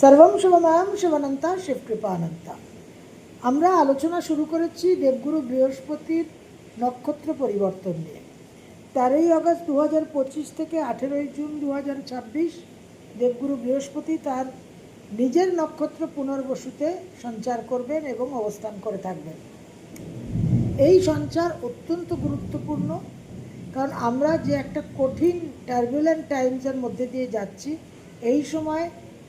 সর্বম শুভময়াম শিবানন্তা শিবকৃপানন্তা। আমরা আলোচনা শুরু করেছি দেবগুরু বৃহস্পতির নক্ষত্র পরিবর্তন নিয়ে। তেরোই আগস্ট দু হাজার পঁচিশ থেকে আঠেরোই জুন দু হাজার ছাব্বিশ দেবগুরু বৃহস্পতি তার নিজের নক্ষত্র পুনর্বসুতে সঞ্চার করবেন এবং অবস্থান করে থাকবেন। এই সঞ্চার অত্যন্ত গুরুত্বপূর্ণ, কারণ আমরা যে একটা কঠিন টার্বুলেন্ট টাইমসের মধ্যে দিয়ে যাচ্ছি, এই সময়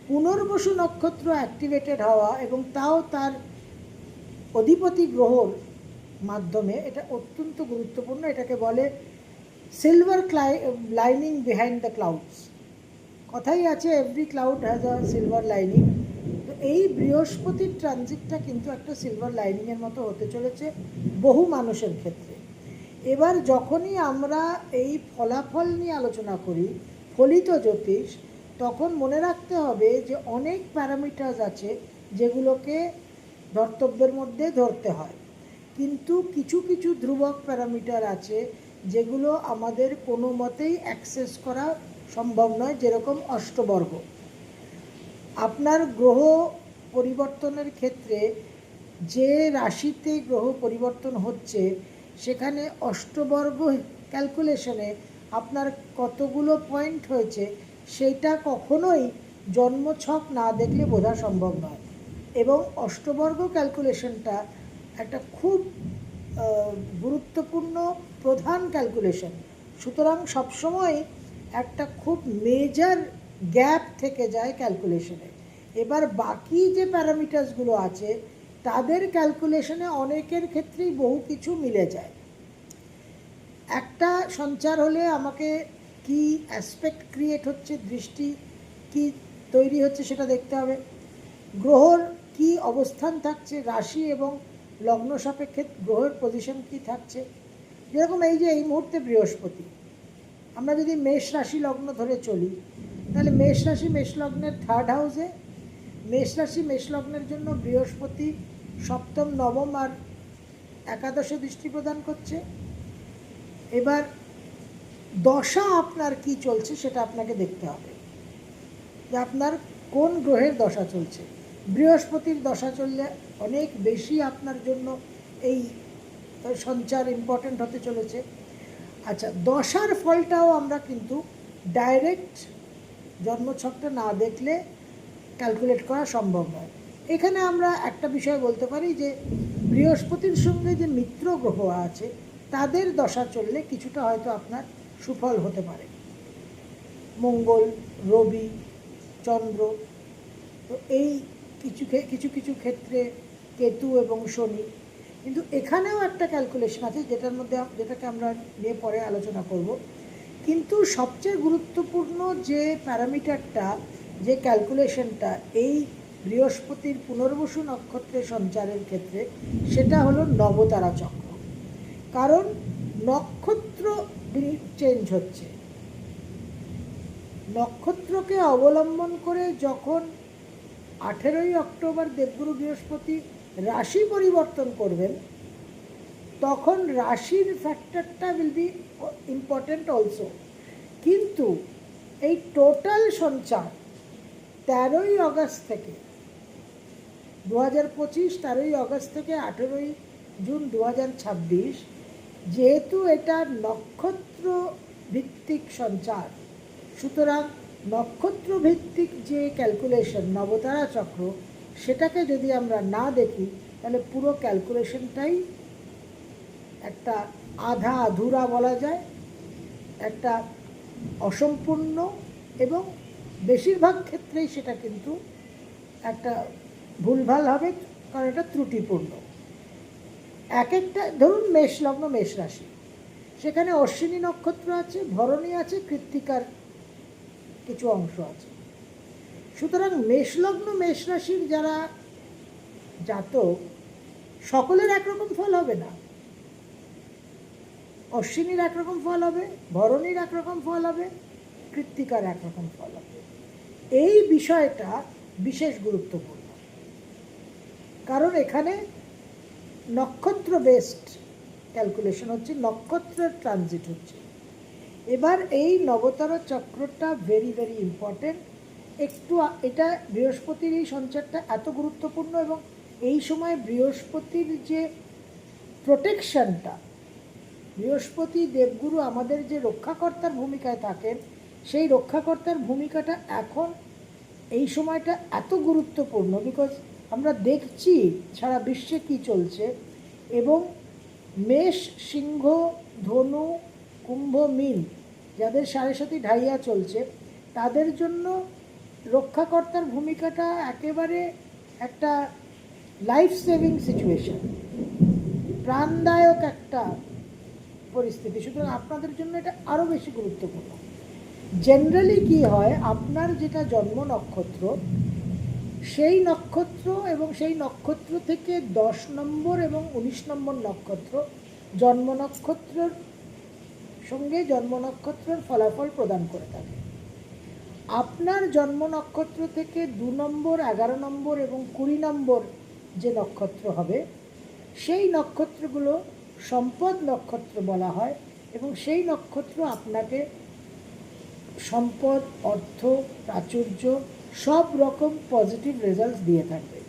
পুনর্বসু নক্ষত্র অ্যাক্টিভেটেড হওয়া এবং তাও তার অধিপতি গ্রহর মাধ্যমে এটা অত্যন্ত গুরুত্বপূর্ণ, এটাকে বলে সিলভার ক্লাই লাইনিং বিহাইন্ড দ্য ক্লাউডস কথাই আছে every cloud has a silver lining তো এই বৃহস্পতির ট্রানজিটটা কিন্তু একটা সিলভার লাইনিংয়ের মতো হতে চলেছে বহু মানুষের ক্ষেত্রে। এবার যখনই আমরা এই ফলাফল নিয়ে আলোচনা করি, ফলিত জ্যোতিষ তখন মনে রাখতে হবে যে অনেক প্যারামিটার্স আছে যেগুলোকে ধর্তব্যের মধ্যে ধরতে হয়। কিন্তু কিছু কিছু ধ্রুবক প্যারামিটার আছে যেগুলো আমাদের কোনো মতেই অ্যাক্সেস করা সম্ভব নয়, যেরকম অষ্টবর্গ। আপনার গ্রহ পরিবর্তনের ক্ষেত্রে যে রাশিতে গ্রহ পরিবর্তন হচ্ছে, সেখানে অষ্টবর্গ ক্যালকুলেশনে আপনার কতগুলো পয়েন্ট হয়েছে সেইটা কখনোই জন্মছক না দেখলে বোঝা সম্ভব নয়। এবং অষ্টবর্গ ক্যালকুলেশনটা একটা খুব গুরুত্বপূর্ণ, প্রধান ক্যালকুলেশন। সুতরাং সবসময় একটা খুব মেজার গ্যাপ থেকে যায় ক্যালকুলেশনে। এবার বাকি যে প্যারামিটার্সগুলো আছে, তাদের ক্যালকুলেশনে অনেকের ক্ষেত্রেই বহু কিছু মিলে যায়। একটা সঞ্চার হলে আমাকে কি অ্যাসপেক্ট ক্রিয়েট হচ্ছে, দৃষ্টি কি তৈরি হচ্ছে সেটা দেখতে হবে। গ্রহর কি অবস্থান থাকছে, রাশি এবং লগ্ন সাপেক্ষে গ্রহের পজিশন কি থাকছে? যেরকম এই যে এই মুহূর্তে বৃহস্পতি, আমরা যদি মেষ রাশি লগ্ন ধরে চলি, তাহলে মেষ রাশি, মেষ লগ্নের থার্ড হাউসে মেষ রাশি, মেষ লগ্নের জন্য বৃহস্পতি সপ্তম, নবম আর একাদশে দৃষ্টি প্রদান করছে। এবার দশা আপনার কি চলছে সেটা আপনাকে দেখতে হবে। যে আপনার কোন গ্রহের দশা চলছে। বৃহস্পতির দশা চললে অনেক বেশি আপনার জন্য এই সঞ্চার ইম্পর্ট্যান্ট হতে চলেছে। আচ্ছা দশার ফলটাও আমরা কিন্তু ডাইরেক্ট জন্মছকটা না দেখলে ক্যালকুলেট করা সম্ভব নয়। এখানে আমরা একটা বিষয় বলতে পারি যে, বৃহস্পতির সঙ্গে যে মিত্র গ্রহ আছে, তাদের দশা চললে কিছুটা হয়তো আপনার সুফল হতে পারে। মঙ্গল, রবি, চন্দ্র, তো এই কিছু কিছু কিছু ক্ষেত্রে কেতু এবং শনি, কিন্তু এখানেও একটা ক্যালকুলেশন আছে যেটার মধ্যে যেটাকে আমরা নিয়ে পরে আলোচনা করব। কিন্তু সবচেয়ে গুরুত্বপূর্ণ যে প্যারামিটারটা, যে ক্যালকুলেশনটা এই বৃহস্পতির পুনর্বসু নক্ষত্রে সঞ্চারের ক্ষেত্রে, সেটা হলো নবতারা চক্র। কারণ নক্ষত্র চেঞ্জ হচ্ছে। নক্ষত্রকে অবলম্বন করে যখন আঠেরোই অক্টোবর দেবগুরু বৃহস্পতি রাশি পরিবর্তন করবেন, তখন রাশির ফ্যাক্টরটা উইল বি ইম্পর্ট্যান্ট অলসো কিন্তু এই টোটাল সঞ্চার তেরোই আগস্ট থেকে দু হাজার পঁচিশ তেরোই আগস্ট থেকে আঠেরোই জুন দু হাজার ছাব্বিশ যেহেতু এটা নক্ষত্র ভিত্তিক সঞ্চার, সুতরাং নক্ষত্র ভিত্তিক যে ক্যালকুলেশন নবতারা চক্র, সেটাকে যদি আমরা না দেখি, তাহলে পুরো ক্যালকুলেশনটাই একটা আধা আধুরা বলা যায়, একটা অসম্পূর্ণ এবং বেশিরভাগ ক্ষেত্রেই সেটা কিন্তু একটা ভুলভাল হবে, কারণ এটা ত্রুটিপূর্ণ। এক একটা ধরুন মেষ লগ্ন মেষ রাশি। সেখানে অশ্বিনী নক্ষত্র আছে, ভরণী আছে, কৃত্তিকার কিছু অংশ আছে। সুতরাং মেষলগ্ন, মেষ রাশির যারা জাতক, সকলের একরকম ফল হবে না। অশ্বিনীর একরকম ফল হবে, ভরণীর একরকম ফল হবে, কৃত্তিকার একরকম ফল হবে। এই বিষয়টা বিশেষ গুরুত্বপূর্ণ। কারণ এখানে নক্ষত্র বেসড ক্যালকুলেশন হচ্ছে, নক্ষত্রের ট্রানজিট হচ্ছে। এবার এই নবতর চক্রটা ভেরি ভেরি ইম্পর্টেন্ট একটু এটা বৃহস্পতির এই সঞ্চারটা এত গুরুত্বপূর্ণ এবং এই সময় বৃহস্পতির যে প্রোটেকশনটা বৃহস্পতি দেবগুরু আমাদের যে রক্ষাকর্তার ভূমিকায় থাকেন, সেই রক্ষাকর্তার ভূমিকাটা এখন এই সময়টা এত গুরুত্বপূর্ণ বিকজ আমরা দেখছি সারা বিশ্বে কি চলছে। এবং মেষ, সিংহ, ধনু, কুম্ভ, মিন যাদের সাড়ে সাথে ঢাইয়া চলছে, তাদের জন্য রক্ষাকর্তার ভূমিকাটা একেবারে একটা লাইফ সেভিং সিচুয়েশন প্রাণদায়ক একটা পরিস্থিতি। সুতরাং আপনাদের জন্য এটা আরও বেশি গুরুত্বপূর্ণ। জেনারেলি কি হয়, আপনার যেটা জন্ম নক্ষত্র সেই নক্ষত্র এবং সেই নক্ষত্র থেকে দশ নম্বর এবং উনিশ নম্বর নক্ষত্র জন্ম নক্ষত্রের সঙ্গে জন্ম নক্ষত্রের ফলাফল প্রদান করে থাকে। আপনার জন্ম নক্ষত্র থেকে দু নম্বর, এগারো নম্বর এবং কুড়ি নম্বর যে নক্ষত্র হবে, সেই নক্ষত্রগুলো সম্পদ নক্ষত্র বলা হয় এবং সেই নক্ষত্র আপনাকে সম্পদ, অর্থ, প্রাচুর্য সব রকম পজিটিভ রেজাল্টস দিয়ে থাকবে।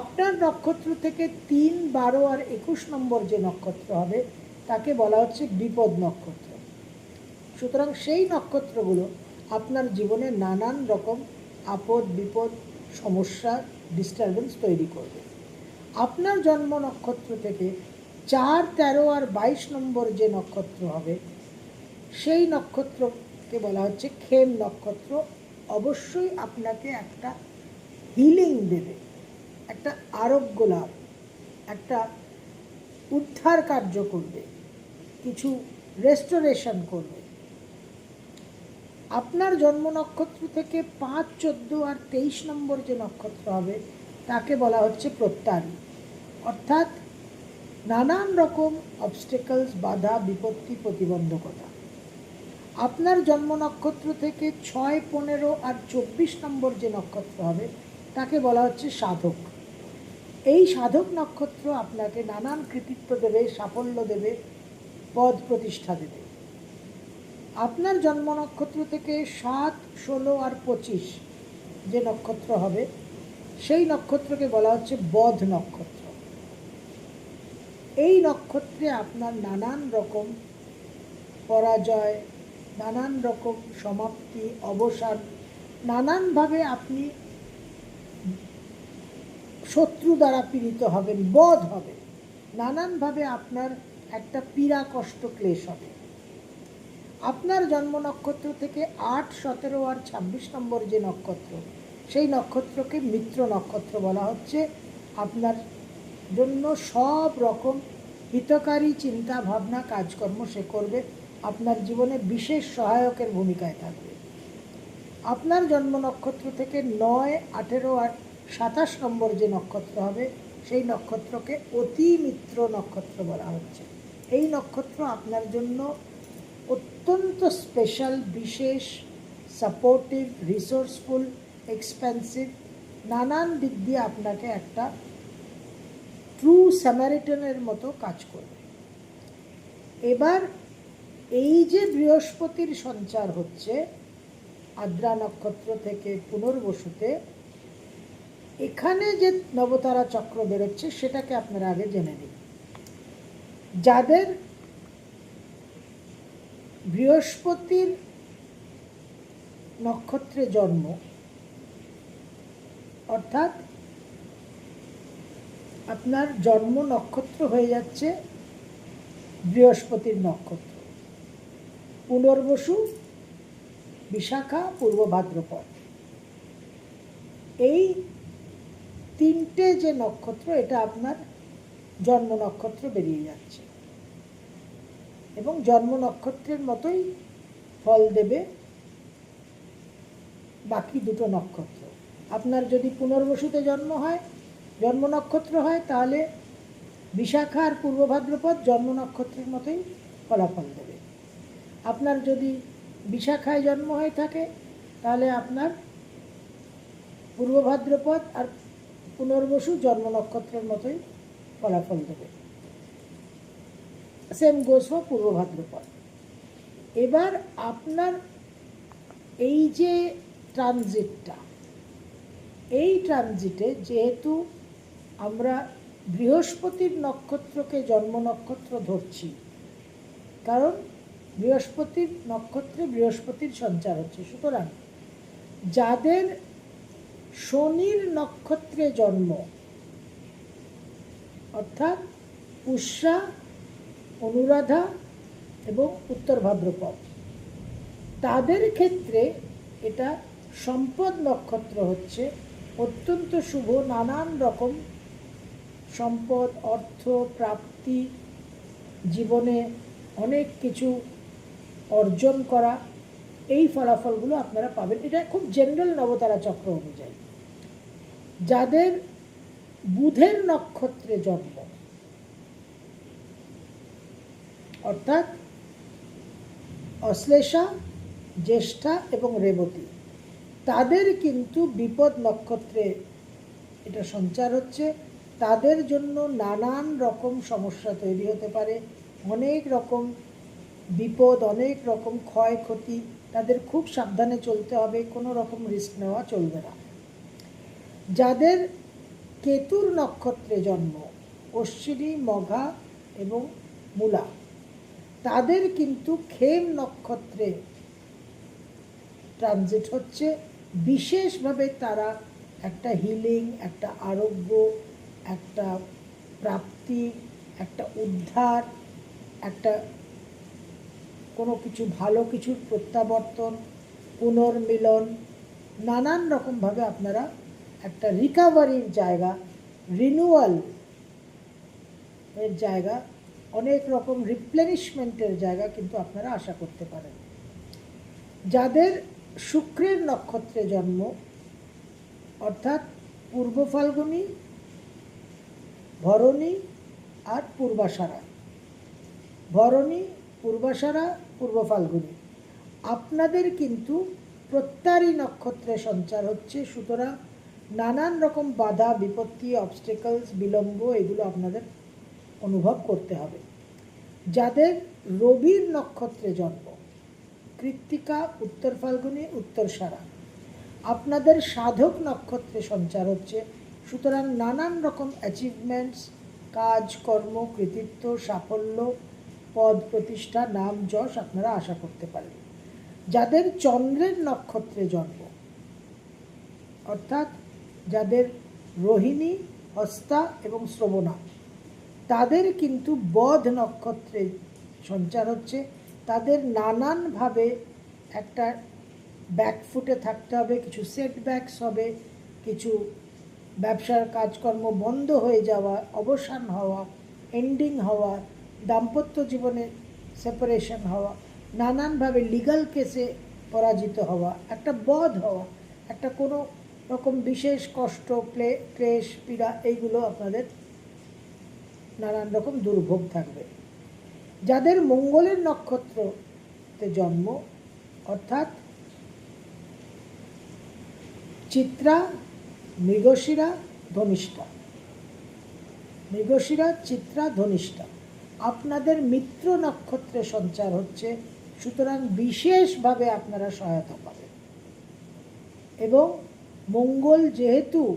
আপনার নক্ষত্র থেকে তিন, বারো আর একুশ নম্বর যে নক্ষত্র হবে, তাকে বলা হচ্ছে বিপদ নক্ষত্র। সুতরাং সেই নক্ষত্রগুলো আপনার জীবনে নানান রকম আপদ, বিপদ, সমস্যা ডিস্টারবেন্স তৈরি করবে। আপনার জন্ম নক্ষত্র থেকে চার, তেরো আর বাইশ নম্বর যে নক্ষত্র হবে, সেই নক্ষত্রকে বলা হচ্ছে খেম নক্ষত্র। অবশ্যই আপনাকে একটা হিলিং দেবে, একটা আরোগ্য লাভ, একটা উদ্ধার কার্য করবে, কিছু রেস্টোরেশন করবে। আপনার জন্ম নক্ষত্র থেকে পাঁচ, চোদ্দ আর তেইশ নম্বর যে নক্ষত্র হবে, তাকে বলা হচ্ছে প্রত্যারী। অর্থাৎ নানান রকম অবস্টেকলস বাধা, বিপত্তি, প্রতিবন্ধকতা। আপনার জন্ম নক্ষত্র থেকে ছয়, পনেরো আর চব্বিশ নম্বর যে নক্ষত্র হবে, তাকে বলা হচ্ছে সাধক। এই সাধক নক্ষত্র আপনাকে নানান কৃতিত্ব দেবে, সাফল্য দেবে, পদ প্রতিষ্ঠা দেবে। আপনার জন্ম নক্ষত্র থেকে সাত, ষোলো আর পঁচিশ যে নক্ষত্র হবে, সেই নক্ষত্রকে বলা হচ্ছে বধ নক্ষত্র। এই নক্ষত্রে আপনার নানান রকম পরাজয় নানান রকম সমাপ্তি, অবসান, নানানভাবে আপনি শত্রু দ্বারা পীড়িত হবেন, বধ হবে নানানভাবে আপনার একটা পীড়া, কষ্ট, ক্লেশ হবে। আপনার জন্ম নক্ষত্র থেকে আট, সতেরো আর ছাব্বিশ নম্বর যে নক্ষত্র, সেই নক্ষত্রকে মিত্র নক্ষত্র বলা হচ্ছে। আপনার জন্য সব রকম হিতকারী চিন্তা ভাবনা কাজকর্ম সে করবে। আপনার জীবনে বিশেষ সহায়কের ভূমিকায় থাকবে। আপনার জন্ম নক্ষত্র থেকে নয়, আঠেরো আর সাতাশ নম্বর যে নক্ষত্র হবে, সেই নক্ষত্রকে অতি মিত্র নক্ষত্র বলা হচ্ছে। এই নক্ষত্র আপনার জন্য অত্যন্ত স্পেশাল, বিশেষ, সাপোর্টিভ, রিসোর্সফুল, এক্সপেন্সিভ, নানান দিক দিয়ে আপনাকে একটা ট্রু স্যামারিটনের মতো কাজ করবে। এবার এই যে বৃহস্পতির সঞ্চার হচ্ছে, আদ্রা নক্ষত্র থেকে পুনর্বসুতে, এখানে যে নবতারা চক্র বেরোচ্ছে, সেটাকে আপনারা আগে জেনে নিন। যাদের বৃহস্পতির নক্ষত্রে জন্ম, অর্থাৎ আপনার জন্ম নক্ষত্র হয়ে যাচ্ছে বৃহস্পতির নক্ষত্র। পুনর্বসু বিশাখা পূর্ব ভাদ্রপদ। এই তিনটে যে নক্ষত্র, এটা আপনার জন্ম নক্ষত্র বেরিয়ে যাচ্ছে। এবং জন্ম নক্ষত্রের মতোই ফল দেবে বাকি দুটো নক্ষত্র। আপনার যদি পুনর্বসুতে জন্ম হয়, জন্ম নক্ষত্র হয়, তাহলে বিশাখা আর পূর্ব ভাদ্রপদ জন্ম নক্ষত্রের মতোই ফলাফল দেবে। আপনার যদি বিশাখায় জন্ম হয়ে থাকে, তাহলে আপনার পূর্ব ভাদ্রপদ আর পুনর্বসু জন্ম নক্ষত্রের মতোই ফলাফল দেবে। সেম গোস ফর পূর্ব ভাদ্রপদ এবার আপনার এই যে ট্রানজিটটা, এই ট্রানজিটে যেহেতু আমরা বৃহস্পতির নক্ষত্রকে জন্ম নক্ষত্র ধরছি, কারণ বৃহস্পতির নক্ষত্রে বৃহস্পতির সঞ্চার হচ্ছে। সুতরাং যাদের শনির নক্ষত্রে জন্ম, অর্থাৎ উষা, অনুরাধা এবং উত্তর ভাদ্রপদ, তাদের ক্ষেত্রে এটা সম্পদ নক্ষত্র হচ্ছে। অত্যন্ত শুভ নানান রকম সম্পদ, অর্থ, প্রাপ্তি, জীবনে অনেক কিছু অর্জন করা, এই ফলাফলগুলো আপনারা পাবেন। এটা খুব জেনারেল নবতারা চক্র অনুযায়ী। যাদের বুধের নক্ষত্রে জন্ম, অর্থাৎ অশ্লেষা, জ্যেষ্ঠা এবং রেবতী, তাদের কিন্তু বিপদ নক্ষত্রে এটা সঞ্চার হচ্ছে। তাদের জন্য নানান রকম সমস্যা তৈরি হতে পারে। অনেক রকম বিপদ, অনেক রকম ক্ষয়ক্ষতি তাদের খুব সাবধানে চলতে হবে, কোনো রকম রিস্ক নেওয়া চলবে না। যাদের কেতুর নক্ষত্রে জন্ম, অশ্বিনী মঘা এবং মূলা, তাদের কিন্তু খেম নক্ষত্রে ট্রানজিট হচ্ছে। বিশেষভাবে তারা একটা হিলিং একটা আরোগ্য, একটা প্রাপ্তি, একটা উদ্ধার, একটা কোনো কিছু ভালো কিছুর প্রত্যাবর্তন, পুনর্মিলন, নানান রকমভাবে আপনারা একটা রিকাভারির জায়গা রিনুয়াল এর জায়গা, অনেক রকম রিপ্লেনিশমেন্টের জায়গা কিন্তু আপনারা আশা করতে পারেন। যাদের শুক্রের নক্ষত্রে জন্ম, অর্থাৎ পূর্ব ফাল্গুনী, ভরণী আর পূর্বাষাঢ়া ভরণী পূর্বাষাঢ়া পূর্ব ফাল্গুনী। আপনাদের কিন্তু প্রত্যারী নক্ষত্রে সঞ্চার হচ্ছে, সুতরাং নানান রকম বাধা, বিপত্তি অবস্টেকলস বিলম্ব এগুলো আপনাদের অনুভব করতে হবে। যাদের রবির নক্ষত্রে জন্ম, কৃত্তিকা, উত্তর ফাল্গুনী, উত্তর সারা, আপনাদের সাধক নক্ষত্রে সঞ্চার হচ্ছে, সুতরাং নানান রকম অ্যাচিভমেন্টস কাজ, কর্ম, কৃতিত্ব, সাফল্য পদ প্রতিষ্ঠা, নাম, যশ আপনারা আশা করতে পারেন। যাদের চন্দ্রের নক্ষত্রে জন্ম, অর্থাৎ যাদের রোহিণী, হস্তা এবং শ্রবণা, তাদের কিন্তু বধ নক্ষত্রে সঞ্চার হচ্ছে। তাদের নানানভাবে একটা ব্যাকফুটে থাকতে হবে, কিছু সেটব্যাকস হবে, কিছু ব্যবসার কাজকর্ম বন্ধ হয়ে যাওয়া, অবসান হওয়া এন্ডিং হওয়া দাম্পত্য জীবনে সেপারেশন হওয়া, নানানভাবে লিগাল কেসে পরাজিত হওয়া, একটা বধ হওয়া, একটা কোনো রকম বিশেষ কষ্ট প্লে ক্লেশ, পীড়া, এইগুলো আপনাদের নানান রকম দুর্ভোগ থাকবে। যাদের মঙ্গলের নক্ষত্রতে জন্ম, অর্থাৎ চিত্রা, মৃগশিরা, ধনিষ্ঠা। মৃগশিরা, চিত্রা, ধনিষ্ঠা। আপনাদের মিত্র নক্ষত্রে সঞ্চার হচ্ছে, সুতরাং বিশেষভাবে আপনারা সহায়তা পাবেন। এবং মঙ্গল যেহেতু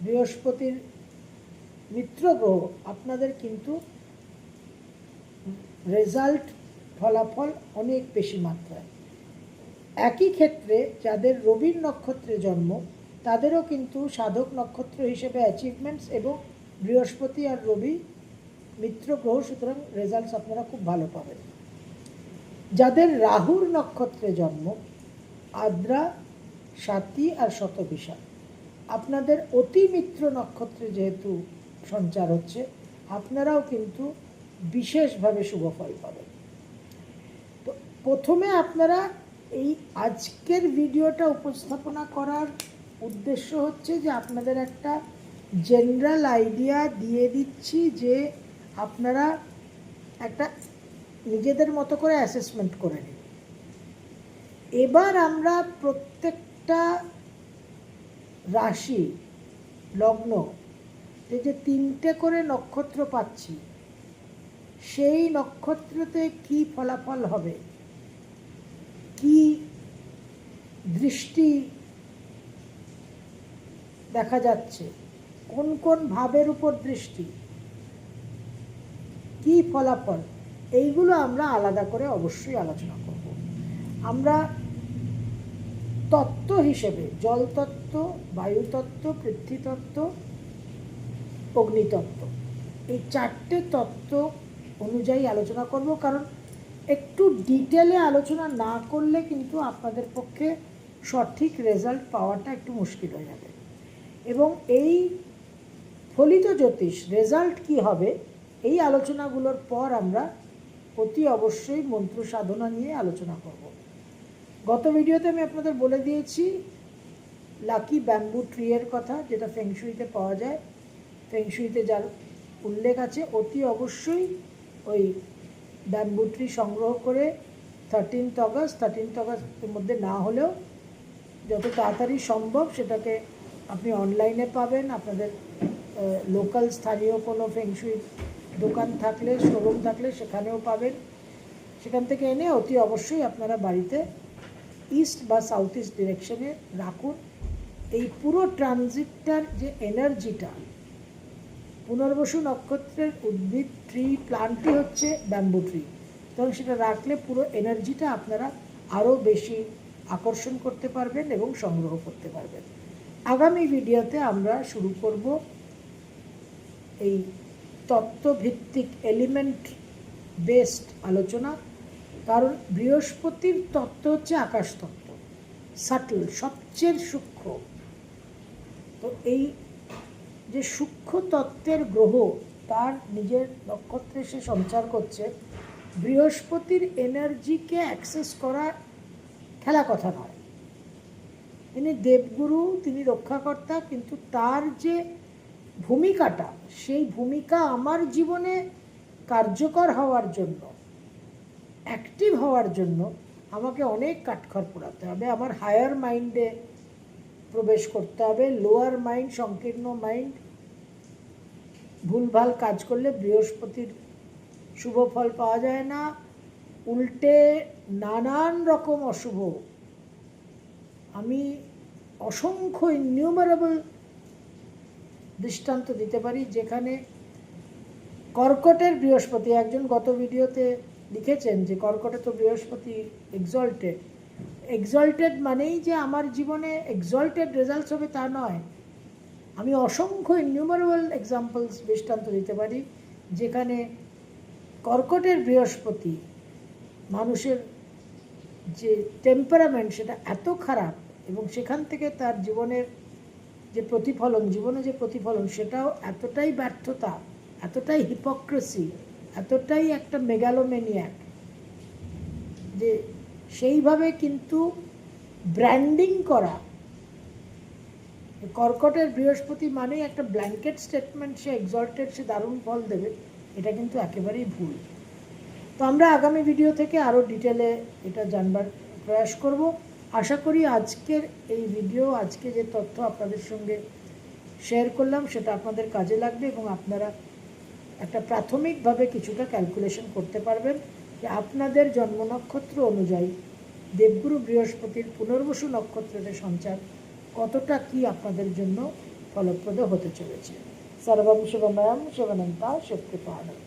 বৃহস্পতির মিত্র গ্রহ, আপনাদের কিন্তু রেজাল্ট, ফলাফল অনেক বেশি মাত্রায়। একই ক্ষেত্রে যাদের রবির নক্ষত্রে জন্ম, তাদেরও কিন্তু সাধক নক্ষত্র হিসেবে অ্যাচিভমেন্টস এবং বৃহস্পতি আর রবি মিত্র গ্রহ, সুতরাং রেজাল্টস আপনারা খুব ভালো পাবেন। যাদের রাহুর নক্ষত্রে জন্ম, আদ্রা, সাতী আর শতবিশা, আপনাদের অতি মিত্র নক্ষত্রে যেহেতু সঞ্চার হচ্ছে, আপনারাও কিন্তু বিশেষভাবে শুভ ফল পাবেন। তো প্রথমে আপনারা এই আজকের ভিডিওটা উপস্থাপনা করার উদ্দেশ্য হচ্ছে যে আপনাদের একটা জেনারেল আইডিয়া দিয়ে দিচ্ছি যে আপনারা একটা নিজেদের মতো করে অ্যাসেসমেন্ট করে নিন। এবার আমরা প্রত্যেকটা রাশি, লগ্ন যে যে তিনটে করে নক্ষত্র পাচ্ছি, সেই নক্ষত্রতে কি ফলাফল হবে? কি দৃষ্টি দেখা যাচ্ছে? কোন কোন ভাবের উপর দৃষ্টি? কি ফলাফল? এইগুলো আমরা আলাদা করে অবশ্যই আলোচনা করব। আমরা তত্ত্ব হিসেবে, জলতত্ত্ব, বায়ুতত্ত্ব, পৃথ্বীতত্ত্ব, অগ্নিতত্ত্ব, এই চারটে তত্ত্ব অনুযায়ী আলোচনা করব। কারণ একটু ডিটেলে আলোচনা না করলে কিন্তু আপনাদের পক্ষে সঠিক রেজাল্ট পাওয়াটা একটু মুশকিল হয়ে যাবে। এবং এই ফলিত জ্যোতিষ রেজাল্ট কি হবে? এই আলোচনাগুলোর পর আমরা অতি অবশ্যই মন্ত্র সাধনা নিয়ে আলোচনা করব। গত ভিডিওতে আমি আপনাদের বলে দিয়েছি, লাকি ব্যাম্বু ট্রিয়ের কথা, যেটা ফেংশুইতে পাওয়া যায়। ফেংশুইতে যার উল্লেখ আছে, অতি অবশ্যই ওই ব্যাম্বু ট্রি সংগ্রহ করে থার্টিনথ অগস্ট থার্টিনথ অগস্টের মধ্যে না হলেও যত তাড়াতাড়ি সম্ভব সেটাকে আপনি অনলাইনে পাবেন। আপনাদের লোকাল স্থানীয় কোনো ফেংশুই দোকান থাকলে শোরুম থাকলে সেখানেও পাবেন। সেখান থেকে এনে অতি অবশ্যই আপনারা বাড়িতে ইস্ট বা সাউথ ইস্ট ডিরেকশনে রাখুন। এই পুরো ট্রানজিটটার যে এনার্জিটা পুনর্বসু নক্ষত্রের উদ্ভিদ ট্রি প্লান্টই হচ্ছে ব্যাম্বু ট্রি তখন সেটা রাখলে পুরো এনার্জিটা আপনারা আরও বেশি আকর্ষণ করতে পারবেন এবং সংগ্রহ করতে পারবেন। আগামী ভিডিওতে আমরা শুরু করব এই তত্ত্বভিত্তিক এলিমেন্ট বেসড আলোচনা। কারণ বৃহস্পতির তত্ত্ব হচ্ছে আকাশ তত্ত্ব সাটল সবচেয়ে সূক্ষ্ম। তো এই যে সূক্ষ্ম তত্ত্বের গ্রহ, তার নিজের নক্ষত্রে সে সঞ্চার করছে, বৃহস্পতির এনার্জিকে অ্যাক্সেস করা খেলা কথা নয়। তিনি দেবগুরু, তিনি রক্ষাকর্তা, কিন্তু তার যে ভূমিকাটা, সেই ভূমিকা আমার জীবনে কার্যকর হওয়ার জন্য অ্যাক্টিভ হওয়ার জন্য আমাকে অনেক কাঠখড় পোড়াতে হবে। আমার হায়ার মাইন্ডে প্রবেশ করতে হবে লোয়ার মাইন্ড সংকীর্ণ মাইন্ড ভুলভাল কাজ করলে বৃহস্পতির শুভ ফল পাওয়া যায় না। উল্টে নানান রকম অশুভ, আমি অসংখ্য ইননিউমারেবল দৃষ্টান্ত দিতে পারি, যেখানে কর্কটের বৃহস্পতি, একজন গত ভিডিওতে লিখেছেন যে কর্কটে তো বৃহস্পতি এক্সল্টেড এক্সল্টেড মানেই যে আমার জীবনে এক্সল্টেড রেজাল্টস হবে তা নয়। আমি অসংখ্য ইননিউমারেবল এক্সাম্পলস দৃষ্টান্ত দিতে পারি, যেখানে কর্কটের বৃহস্পতি মানুষের যে টেম্পারামেন্ট সেটা এত খারাপ এবং সেখান থেকে তার জীবনের যে প্রতিফলন, জীবনে যে প্রতিফলন, সেটাও এতটাই ব্যর্থতা, এতটাই হিপোক্রেসি এতটাই একটা মেগালোমেনিয়াক যে সেইভাবে কিন্তু ব্র্যান্ডিং করা, কর্কটের বৃহস্পতি মানেই একটা ব্ল্যাঙ্কেট স্টেটমেন্ট সে এক্সল্টেড সে দারুণ ফল দেবে, এটা কিন্তু একেবারেই ভুল। তো আমরা আগামী ভিডিও থেকে আরও ডিটেলে এটা জানবার প্রয়াস করব। আশা করি আজকের এই ভিডিও আজকে যে তথ্য আপনাদের সঙ্গে শেয়ার করলাম, সেটা আপনাদের কাজে লাগবে এবং আপনারা একটা প্রাথমিকভাবে কিছুটা ক্যালকুলেশন করতে পারবেন যে আপনাদের জন্ম নক্ষত্র অনুযায়ী দেবগুরু বৃহস্পতির পুনর্বসু নক্ষত্রের সঞ্চার কতটা কি আপনাদের জন্য ফলপ্রদ হতে চলেছে। সর্বম শিবময়ম শিবনন্তা শক্তি পানন্তা